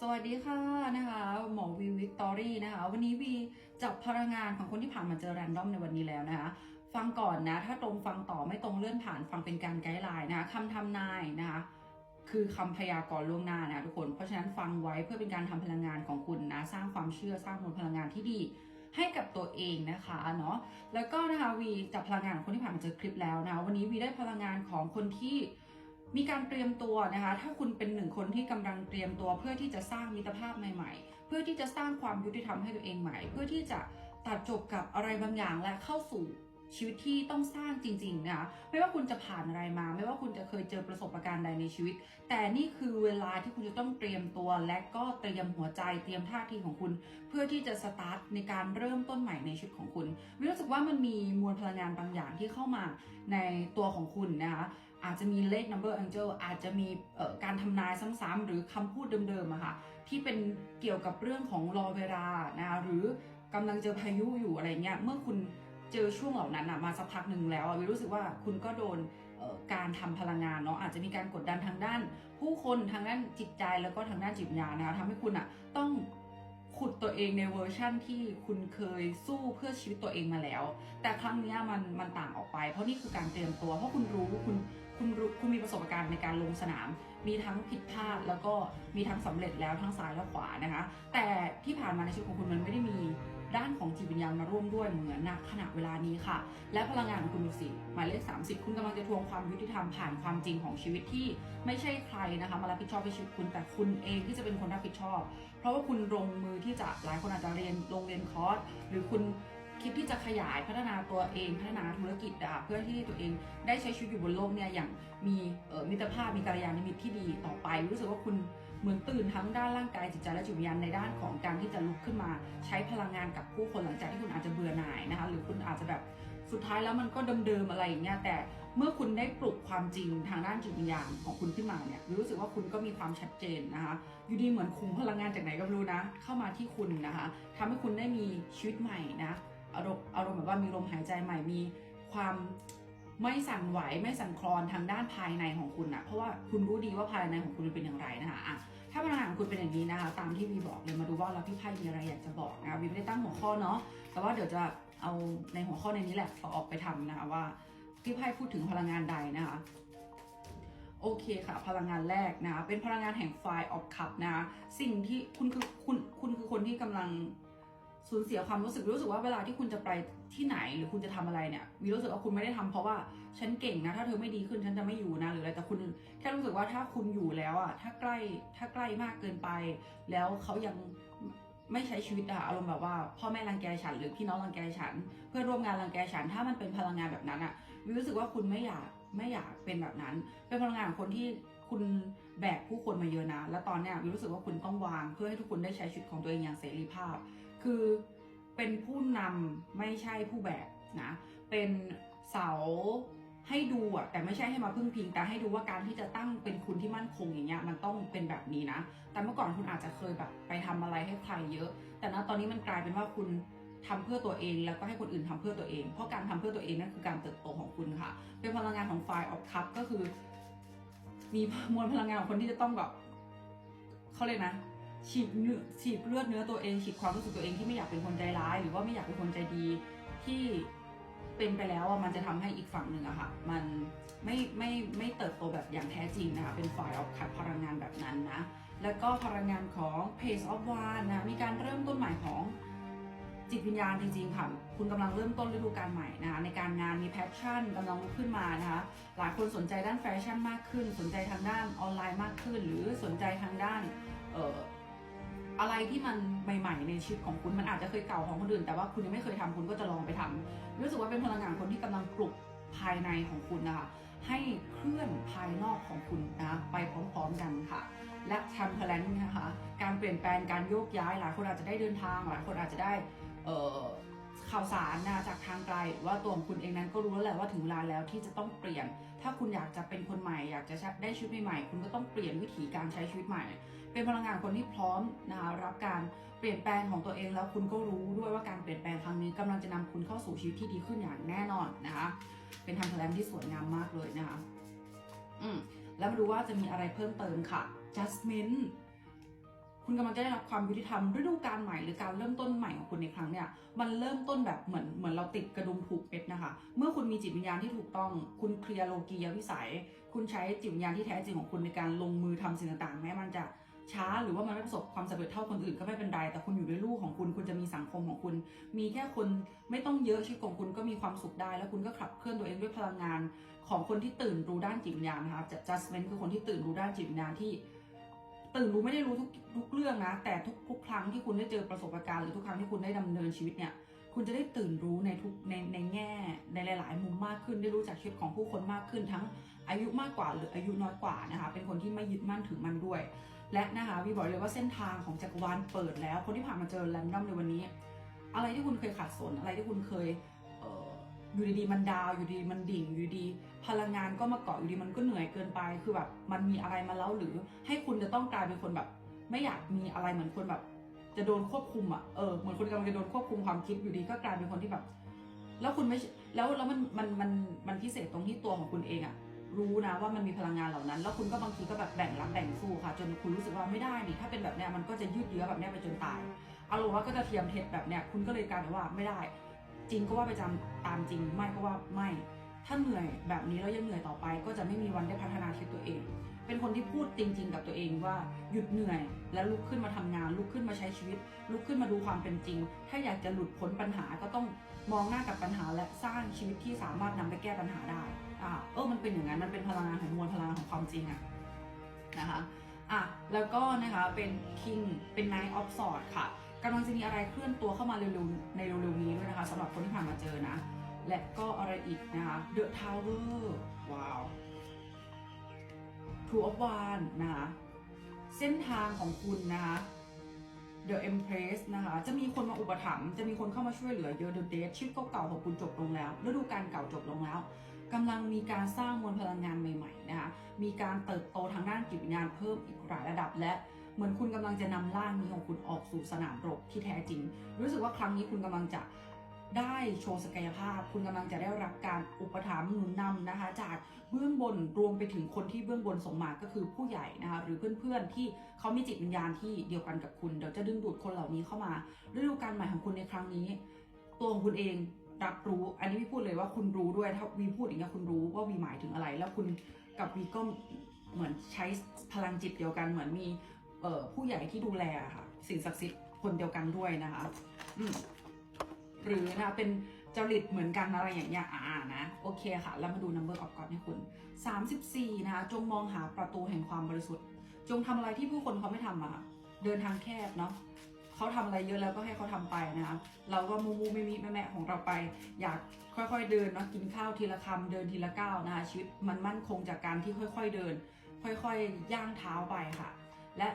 สวัสดีค่ะนะคะหมอวีวิกตอรี่นะคะ วันนี้วีจับพลังงานของคนที่ผ่านมาเจอแรนดอมในวันนี้แล้วนะคะ ฟังก่อนนะ ถ้าตรงฟังต่อไม่ตรงเลื่อนผ่านฟังเป็นการไกด์ไลน์นะคะคำทำนายนะคะ คือคำพยากรณ์ล่วงหน้านะทุกคนเพราะฉะนั้นฟังไว้เพื่อเป็นการทำพลังงานของคุณนะ สร้างความเชื่อสร้างมวลพลังงานที่ดีให้กับตัวเองนะคะเนาะแล้วก็นะคะวีจับพลังงานของคนที่ผ่านมาเจอคลิปแล้วนะะวันนี้วีได้พลังงานของคนที่ มีการเตรียมตัวนะคะ ถ้าคุณเป็นหนึ่งคนที่กำลังเตรียมตัว เพื่อที่จะสร้างมิตรภาพใหม่ ๆ เพื่อที่จะสร้างความยุติธรรมให้ตัวเองใหม่ เพื่อที่จะตัดจบกับอะไรบางอย่างและเข้าสู่ชีวิตที่ต้องสร้างจริงๆนะคะไม่ว่าคุณจะผ่านอะไรมา ไม่ว่าคุณจะเคยเจอประสบการณ์ใดในชีวิต แต่นี่คือเวลาที่คุณจะต้องเตรียมตัว และก็เตรียมหัวใจเตรียมท่าทีของคุณ เพื่อที่จะสตาร์ทในการเริ่มต้นใหม่ในชีวิตของคุณวิรู้สึกว่ามันมีมวลพลังงานบางอย่างที่เข้ามาในตัวของคุณนะคะ อาจจะมีเลข number angel อาจจะมีการทำนายซ้ำๆหรือคำพูดเดิมๆอะค่ะที่เป็นเกี่ยวกับเรื่องของรอเวลานะหรือกำลังเจอพายุอยู่อะไรเงี้ยเมื่อคุณเจอช่วงเหล่านั้นอะมาสักพักหนึ่งแล้วอะวิรู้สึกว่าคุณก็โดนการทำพลังงานเนาะอาจจะมีการกดดันทางด้าน ผู้คนทางด้านจิตใจแล้วก็ทางด้านจิตวิญญาณนะคะทำให้คุณอะต้องขุดตัวเองในเวอร์ชั่นที่คุณเคยสู้เพื่อชีวิตตัวเองมาแล้ว แต่ครั้งนี้มันมันต่างออกไป เพราะนี่คือการเตรียมตัว เพราะคุณรู้คุณ คุณรู้คุณมีประสบการณ์ในการลงสนาม มีทั้งผิดพลาดแล้วก็มีทั้งสำเร็จแล้วทั้งซ้ายและขวานะคะ แต่ที่ผ่านมาในชีวิตของคุณมันไม่ได้มีด้านของจิตวิญญาณมาร่วมด้วยเหมือนณขณะเวลานี้ค่ะ และพลังงานของคุณดูสิหมายเลข 30 คุณกำลังจะทวงความยุติธรรมผ่านความจริงของชีวิตที่ไม่ใช่ใครนะคะมารับผิดชอบในชีวิตคุณแต่คุณเองที่จะเป็นคนรับผิดชอบ เพราะว่าคุณลงมือที่จะหลายคนอาจจะเรียนลงเรียนคอร์สหรือคุณ คิดที่จะขยายพัฒนาตัวเองพัฒนาธุรกิจอะเพื่อที่ตัวเองได้ใช้ชีวิตอยู่บนโลกเนี่ยอย่างมีมิตรภาพมีกัลยาณมิตรที่ดีต่อไป รู้สึกว่าคุณเหมือนตื่นทั้งด้านร่างกายจิตใจและจิตวิญญาณในด้านของการที่จะลุกขึ้นมา ใช้พลังงานกับผู้คนหลังจากที่คุณอาจจะเบื่อหน่ายนะคะหรือคุณอาจจะแบบสุดท้ายแล้วมันก็เดิมๆอะไรอย่างเงี้ยแต่เมื่อคุณได้ปลุกความจริงทางด้านจิตวิญญาณของคุณขึ้นมาเนี่ยรู้สึกว่าคุณก็มีความชัดเจนนะคะอยู่ดีเหมือนคุมพลังงานจากไหนก็รู้นะ เข้ามาที่คุณนะคะทำให้คุณได้มีชีวิตใหม่นะ อารมณ์อารมณ์แบบว่ามีลมหายใจใหม่มีความไม่สั่นไหวไม่สั่นคลอนทางด้านภายในของคุณนะเพราะว่าคุณรู้ดีว่าภายในของคุณเป็นอย่างไรนะคะอะถ้าพลังงานของคุณเป็นอย่างนี้นะคะตามที่วีบอกเลยมาดูว่าแล้วพี่ไพ่มีอะไรอยากจะบอกนะวีไม่ได้ตั้งหัวข้อเนาะแต่ว่าเดี๋ยวจะเอาในหัวข้อในนี้แหละเอออกไปทำนะคะว่าพี่ไพ่พูดถึงพลังงานใดนะคะโอเคค่ะ พลังงานแรกนะคะเป็นพลังงานแห่งไฟออกขับนะคะสิ่งที่คุณคือคุณคุณคือคนที่กำลัง สูญเสียความรู้สึกรู้สึกว่าเวลาที่คุณจะไปที่ไหนหรือคุณจะทำอะไรเนี่ยมีรู้สึกว่าคุณไม่ได้ทำเพราะว่าฉันเก่งนะ ถ้าเธอไม่ดีขึ้นฉันจะไม่อยู่นะหรืออะไรแต่คุณแค่รู้สึกว่าถ้าคุณอยู่แล้วอะถ้าใกล้ถ้าใกล้มากเกินไป แล้วเขายังไม่ใช้ชีวิตอะอารมณ์แบบว่าพ่อแม่รังแกฉันหรือพี่น้องรังแกฉัน เพื่อนร่วมงานรังแกฉัน ถ้ามันเป็นพลังงานแบบนั้นอะวิรู้สึกว่าคุณไม่อยากไม่อยากเป็นแบบนั้น เป็นพลังงานของคนที่คุณแบกผู้คนมาเยอะนะ แล้วตอนเนี้ยวิรู้สึกว่าคุณต้องวางเพื่อให้ทุกคนได้ใช้ชีวิตของตัวเองอย่างเสรีภาพ คือเป็นผู้นำไม่ใช่ผู้แบกนะ เป็นเสาให้ดูอะแต่ไม่ใช่ให้มาพึ่งพิง แต่ให้ดูว่าการที่จะตั้งเป็นคุณที่มั่นคงอย่างเงี้ยมันต้องเป็นแบบนี้นะ แต่เมื่อก่อนคุณอาจจะเคยแบบไปทำอะไรให้ใครเยอะ แต่ณตอนนี้มันกลายเป็นว่าคุณทำเพื่อตัวเอง แล้วก็ให้คนอื่นทำเพื่อตัวเอง เพราะการทำเพื่อตัวเองนั่นคือการเติบโตของคุณค่ะ เป็นพลังงานของไฟออฟคัพก็คือ มีมวลพลังงานของคนที่จะต้องแบบเขาเลยกนะ ฉีดเนื้อฉีดเลือดเนื้อตัวเองฉีดความรู้สึกตัวเองที่ไม่อยากเป็นคนใจร้าย หรือว่าไม่อยากเป็นคนใจดีที่เป็นไปแล้วอะมันจะทำให้อีกฝั่งหนึ่งอะค่ะ มันไม่ไม่ไม่เติบโตแบบอย่างแท้จริงนะคะ เป็นฝ่ายออกขัดพลังงานแบบนั้นนะ แล้วก็พลังงานของ Pace of One นะ มีการเริ่มต้นใหม่ของจิตวิญญาณจริงๆค่ะ คุณกำลังเริ่มต้นฤดูกาลใหม่นะคะในการงานมีแพชชั่นกำลังลุกขึ้นมานะคะ หลายคนสนใจด้านแฟชั่นมากขึ้น สนใจทางด้านออนไลน์มากขึ้น หรือสนใจทางด้านเอ่อ อะไรที่มันใหม่ๆในชีวิตของคุณมันอาจจะเคยเก่าของคนอื่น แต่ว่าคุณยังไม่เคยทำคุณก็จะลองไปทำรู้สึกว่าเป็นพลังงานคนที่กำลังปลุกภายในของคุณนะคะ ให้เคลื่อนภายนอกของคุณนะไปพร้อมๆกันค่ะ และทมเพลนนะคะ การเปลี่ยนแปลงการโยกย้ายหลายคนอาจจะได้เดินทางหลายคนอาจจะได้เข่าวสารนะจากทางไกลว่าตัวของคุณเองนั้นก็รู้แล้วแหละว่าถึงเวลาแล้วที่จะต้องเปลี่ยน ถ้าคุณอยากจะเป็นคนใหม่ อยากจะได้ชีวิตใหม่ๆคุณก็ต้องเปลี่ยนวิถีการใช้ชีวิตใหม่ เป็นพลังงานคนที่พร้อมนะคะรับการเปลี่ยนแปลงของตัวเองแล้วคุณก็รู้ด้วยว่าการเปลี่ยนแปลงครั้งนี้กำลังจะนำคุณเข้าสู่ชีวิตที่ดีขึ้นอย่างแน่นอนนะคะ เป็นทางแถลงที่สวยงามมากเลยนะคะ อืมแล้วมาดูว่าจะมีอะไรเพิ่มเติมค่ะ Jasmine คุณกำลังจะได้รับความยุติธรรมฤดูกาลใหม่หรือการเริ่มต้นใหม่ของคุณในครั้งเนี่ยมันเริ่มต้นแบบเหมือนเหมือนเราติดกระดุมผูกเป็ดนะคะ เมื่อคุณมีจิตวิญญาณที่ถูกต้อง คุณเคลียร์โลกียวิสัย คุณใช้จิตวิญญาณที่แท้จริงของคุณในการลงมือทำสิ่งต่างๆ แม้มันจะ ช้าหรือว่ามันไม่ประสบความสำเร็จเท่าคนอื่นก็ไม่เป็นไร แต่คุณอยู่ด้วยลูกของคุณ คุณจะมีสังคมของคุณ มีแค่คนไม่ต้องเยอะชีวิตของคุณก็มีความสุขได้ แล้วคุณก็ขับเคลื่อนตัวเองด้วยพลังงานของคนที่ตื่นรู้ด้านจิตวิญญาณนะคะจะ judgment คือคนที่ตื่นรู้ด้านจิตวิญญาณที่ ตื่นรู้ไม่ได้รู้ทุกทุกเรื่องนะ แต่ทุกทุกครั้งที่คุณได้เจอประสบการณ์หรือทุกครั้งที่คุณได้ดำเนินชีวิตเนี่ยคุณจะได้ตื่นรู้ในทุกในในแง่ในหลาย ๆ มุมมากขึ้นได้รู้จักชีวิตของผู้คนมากขึ้น ทั้งอายุมากกว่าหรืออายุน้อยกว่านะคะเป็นคนที่ไม่ยึดมั่นถือมันด้วย และนะคะวีบอกเลยว่าเส้นทางของจักรวาลเปิดแล้ว คนที่ผ่านมาเจอแรนดอมในวันนี้ อะไรที่คุณเคยขัดสน อะไรที่คุณเคยเอออยู่ดีๆมันดาวอยู่ดีมันดิ่งอยู่ดี พลังงานก็มาเกาะอยู่ดีมันก็เหนื่อยเกินไป คือแบบมันมีอะไรมาแล้วหรือให้คุณจะต้องกลายเป็นคนแบบ ไม่อยากมีอะไรเหมือนคนแบบ จะโดนควบคุมอะเออเหมือนคนกำลังจะโดนควบคุมความคิดอยู่ดีก็กลายเป็นคนที่แบบ แล้วคุณไม่แล้วแล้วมันมันมันมันพิเศษตรงที่ตัวของคุณเองอะ รู้นะว่ามันมีพลังงานเหล่านั้น แล้วคุณก็บางทีก็แบบแบ่งรับแบ่งสู้ค่ะ จนคุณรู้สึกว่าไม่ได้นี่ถ้าเป็นแบบเนี้ยมันก็จะยืดเยื้อแบบเนี้ยไปจนตายอารมณ์ว่าก็จะเทียมเท็จแบบเนี้ยคุณก็เลยกลายเป็นว่าไม่ได้ จริงก็ว่าไปจำตามจริงไม่ก็ว่าไม่ถ้าเหนื่อยแบบนี้แล้วยังเหนื่อยต่อไป ก็จะไม่มีวันได้พัฒนาชีวิตตัวเอง เป็นคนที่พูดจริง ๆ กับตัวเองว่าหยุดเหนื่อย แล้วลุกขึ้นมาทำงาน ลุกขึ้นมาใช้ชีวิต ลุกขึ้นมาดูความเป็นจริง ถ้าอยากจะหลุดพ้นปัญหาก็ต้องมองหน้ากับปัญหาและสร้างชีวิตที่สามารถนำไปแก้ปัญหาได้ อ่าเออมันเป็นอย่างนั้นมันเป็นพลังงานของมวลพลังงานของความจริงอะนะคะอะแล้วก็นะคะเป็น King เป็น Knight of Swords ค่ะกำลังจะมีอะไรเคลื่อนตัวเข้ามาเร็วๆในเร็วๆนี้ด้วยนะคะสำหรับคนที่ผ่านมาเจอนะ และก็อะไรอีกนะคะ The Tower ว้าว Two of Wands นะคะเส้นทางของคุณนะคะ The Empress นะคะ จะมีคนมาอุปถัมภ์จะมีคนเข้ามาช่วยเหลือเยอะ The Death ชีวิตเก่าๆของคุณจบลงแล้วฤดูกาลเก่าจบลงแล้ว กำลังมีการสร้างมวลพลังงานใหม่ๆนะคะมีการเติบโตทางด้านจิตวิญญาณเพิ่มอีกหลายระดับและเหมือนคุณกำลังจะนำร่างนี้ของคุณออกสู่สนามรบที่แท้จริง รู้สึกว่าครั้งนี้คุณกำลังจะได้โชว์ศักยภาพ คุณกำลังจะได้รับการอุปถัมภ์หนุนนำนะคะ จากเบื้องบนรวมไปถึงคนที่เบื้องบนส่งมาก็คือผู้ใหญ่นะคะหรือเพื่อนๆที่เขามีจิตวิญญาณที่เดียวกันกับคุณเดี๋ยวจะดึงดูดคนเหล่านี้เข้ามาฤดูกาลใหม่ของคุณในครั้งนี้ ตัวของคุณเอง รับรู้ อันนี้พี่พูดเลยว่าคุณรู้ด้วย ถ้าวีพูดอย่างเงี้ยคุณรู้ว่าวีหมายถึงอะไร แล้วคุณกับวีก็เหมือนใช้พลังจิตเดียวกัน เหมือนมีเออผู้ใหญ่ที่ดูแลค่ะ สิ่งศักดิ์สิทธิ์คนเดียวกันด้วยนะคะหรือนะคะเป็นจริตเหมือนกันอะไรอย่างเงี้ยอ่านะ โอเคค่ะ แล้วมาดู number of God ให้คุณ 34 นะคะ จงมองหาประตูแห่งความบริสุทธิ์ จงทำอะไรที่ผู้คนเขาไม่ทำอะเดินทางแคบเนาะ เขาทำอะไรเยอะแล้วก็ให้เขาทำไปนะคะเราก็มูมูไม่มีแม่แม่ของเราไป อยากค่อยๆเดินเนาะกินข้าวทีละคำเดินทีละก้าวนะคะชีวิตมันมั่นคงจากการที่ค่อยๆเดิน ค่อยๆย่างเท้าไปค่ะ และ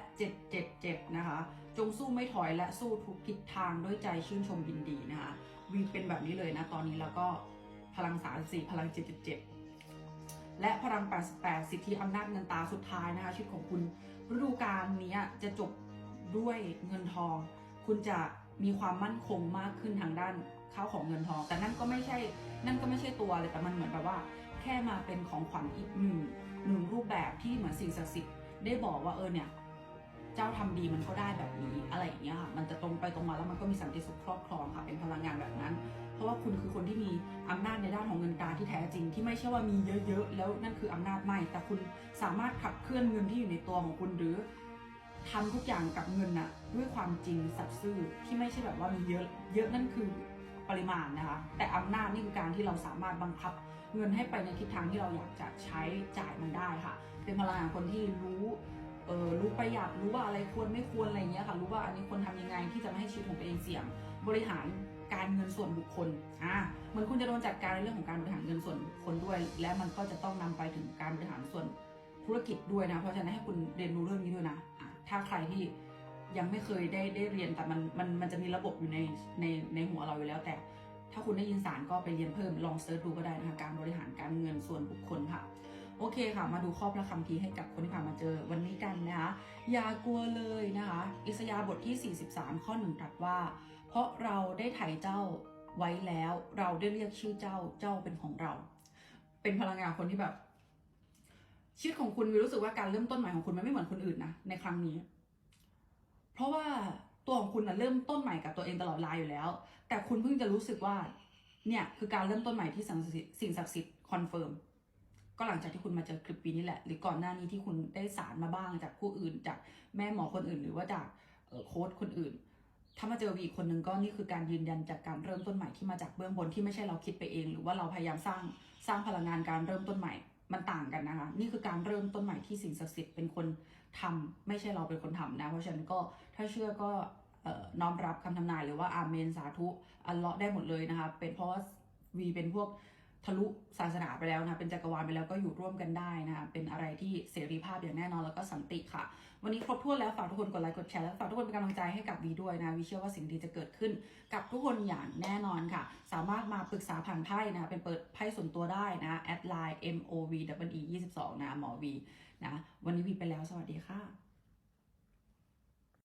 777 นะคะ จงสู้ไม่ถอยและสู้ทุกทิศทางด้วยใจชื่นชมยินดีนะคะวีเป็นแบบนี้เลยนะตอนนี้แล้วก็พลัง34พลัง777และพลัง 88 สิทธิอำนาจเงินตาสุดท้ายนะคะชีวิตของคุณฤดูกาลนี้จะจบ ด้วยเงินทอง คุณจะมีความมั่นคงมากขึ้นทางด้านข้าวของเงินทอง แต่นั่นก็ไม่ใช่ นั่นก็ไม่ใช่ตัวเลยแต่มันเหมือนแบบว่า แค่มาเป็นของขวัญอีกหนึ่งหนึ่งรูปแบบที่เหมือนสิ่งศักดิ์สิทธิ์ได้บอกว่าเออเนี่ยเจ้าทำดีมันก็ได้แบบนี้อะไรอย่างเงี้ยค่ะมันจะตรงไปตรงมาแล้วมันก็มีสันติสุขครอบครองค่ะเป็นพลังงานแบบนั้น เพราะว่าคุณคือคนที่มีอำนาจในด้านของเงินตราที่แท้จริง ที่ไม่ใช่ว่ามีเยอะๆแล้วนั่นคืออำนาจไม่แต่คุณสามารถขับเคลื่อนเงินที่อยู่ในตัวของคุณหรือ ทำทุกอย่างกับเงินน่ะด้วยความจริงสัตย์ซื่อที่ไม่ใช่แบบว่ามีเยอะเยอะนั่นคือปริมาณนะคะ แต่อำนาจนี่คือการที่เราสามารถบังคับ เงินให้ไปในทิศทางที่เราอยากจะใช้จ่ายมันได้ค่ะ เป็นพลังงานคนที่รู้เออรู้ประหยัดรู้ว่าอะไรควรไม่ควรอะไรเงี้ยค่ะ รู้ว่าอันนี้ควรทำยังไงที่จะไม่ให้ชีวิตของตัวเองเสี่ยง บริหารการเงินส่วนบุคคลอ่าเหมือนคุณจะโดนจัดการในเรื่องของการบริหารเงินส่วนบุคคลด้วย และมันก็จะต้องนำไปถึงการบริหารส่วนธุรกิจด้วยนะ เพราะฉะนั้นให้คุณเรียนรู้เรื่องนี้ด้วยนะะ ถ้าใครที่ยังไม่เคยได้ได้เรียนแต่มันมันมันจะมีระบบอยู่ในในในหัวเราอยู่แล้วแต่ ถ้าคุณได้ยินสารก็ไปเรียนเพิ่มลองเซิร์ชดูก็ได้นะคะการบริหารการเงินส่วนบุคคลค่ะ โอเคค่ะ มาดูข้อพระคำพีให้กับคนที่ผ่านมาเจอวันนี้กันนะคะอย่ากลัวเลยนะคะ อิสยาบทที่ 43 ข้อหนึ่งตรัสว่า เพราะเราได้ไถ่เจ้าไว้แล้ว เราได้เรียกชื่อเจ้าเจ้าเป็นของเรา เป็นพลังงานคนที่แบบ ชีวิตของคุณวิวรู้สึกว่าการเริ่มต้นใหม่ของคุณมันไม่เหมือนคนอื่นนะในครั้งนี้ เพราะว่าตัวของคุณนะเริ่มต้นใหม่กับตัวเองตลอดเวลาอยู่แล้ว แต่คุณเพิ่งจะรู้สึกว่า เนี่ยคือการเริ่มต้นใหม่ที่สิ่งศักดิ์สิทธิ์สิ่งศักดิ์สิทธิ์คอนเฟิร์มก็หลังจากที่คุณมาเจอคลิปปีนี้แหละ หรือก่อนหน้านี้ที่คุณได้สารมาบ้างจากผู้อื่น จากแม่หมอคนอื่น หรือว่าจากโค้ชคนอื่น ถ้ามาเจอวีอีกคนนึงก็นี่คือการยืนยันจากการเริ่มต้นใหม่ที่มาจากเบื้องบนที่ไม่ใช่เราคิดไปเอง หรือว่าเราพยายามสร้างสร้างพลังงานการเริ่มต้นใหม่ มันต่างกันนะคะ นี่คือการเริ่มต้นใหม่ที่สิ่งศักดิ์สิทธิ์เป็นคนทำไม่ใช่เราเป็นคนทำนะ เพราะฉะนั้นก็ถ้าเชื่อก็น้อมรับคำทำนายหรือว่าอาเมนสาธุอัลเลาะห์ได้หมดเลยนะคะเป็นเพราะว่าวีเป็นพวก ทะลุศาสนาไปแล้วนะเป็นจักรวาลไปแล้วก็อยู่ร่วมกันได้นะคะเป็นอะไรที่เสรีภาพอย่างแน่นอนแล้วก็สันติค่ะ วันนี้ครบถ้วนแล้วฝากทุกคนกดไลค์กดแชร์และฝากทุกคนเป็นกำลังใจให้กับวีด้วยนะวีเชื่อว่าสิ่งดีจะเกิดขึ้นกับทุกคนอย่างแน่นอนค่ะ สามารถมาปรึกษาผ่านไพ่นะเป็นเปิดไพ่ส่วนตัวได้นะแอดไลน์ M O V W E 22นะหมอวีนะวันนี้วีไปแล้วสวัสดีค่ะ